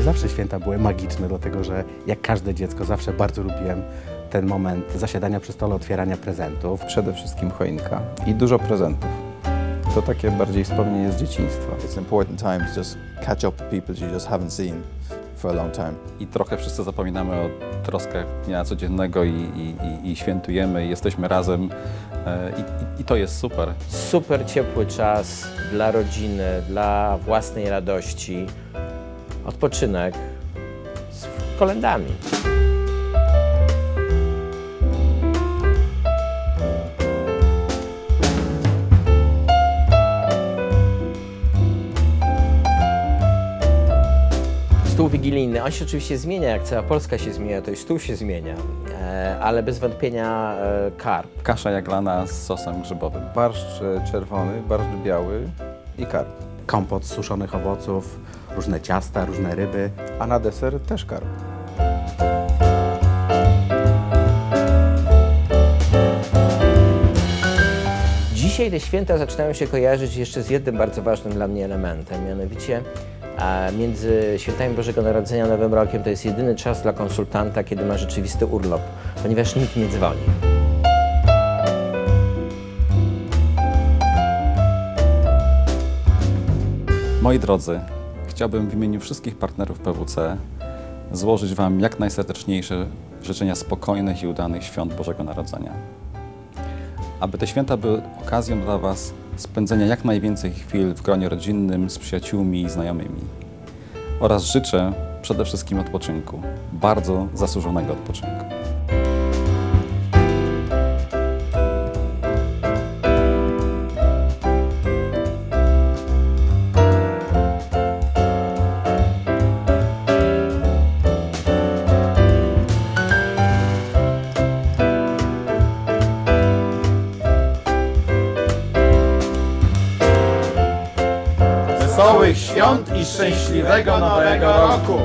mnie zawsze święta były magiczne, dlatego że jak każde dziecko zawsze bardzo lubiłem ten moment zasiadania przy stole, otwierania prezentów. Przede wszystkim choinka i dużo prezentów. To takie bardziej wspomnienie z dzieciństwa. It's an important time to just catch up with people you just haven't seen for a long time. I trochę wszyscy zapominamy o troskach dnia codziennego i, i, i, i świętujemy, i jesteśmy razem e, i, i to jest super. Super ciepły czas dla rodziny, dla własnej radości. Odpoczynek z kolendami. Stół wigilijny, on się oczywiście zmienia, jak cała Polska się zmienia, to i stół się zmienia, e, ale bez wątpienia e, karp. Kasza jaglana z sosem grzybowym. Barszcz e, czerwony, barszcz biały i karp. Kompot z suszonych owoców, różne ciasta, różne ryby. A na deser też karp. Dzisiaj te święta zaczynają się kojarzyć jeszcze z jednym bardzo ważnym dla mnie elementem, mianowicie a między świętami Bożego Narodzenia a Nowym Rokiem to jest jedyny czas dla konsultanta, kiedy ma rzeczywisty urlop, ponieważ nikt nie dzwoni. Moi drodzy, chciałbym w imieniu wszystkich partnerów PWC złożyć Wam jak najserdeczniejsze życzenia spokojnych i udanych świąt Bożego Narodzenia. Aby te święta były okazją dla Was spędzenia jak najwięcej chwil w gronie rodzinnym z przyjaciółmi i znajomymi. Oraz życzę przede wszystkim odpoczynku, bardzo zasłużonego odpoczynku. Wesołych świąt i szczęśliwego nowego roku!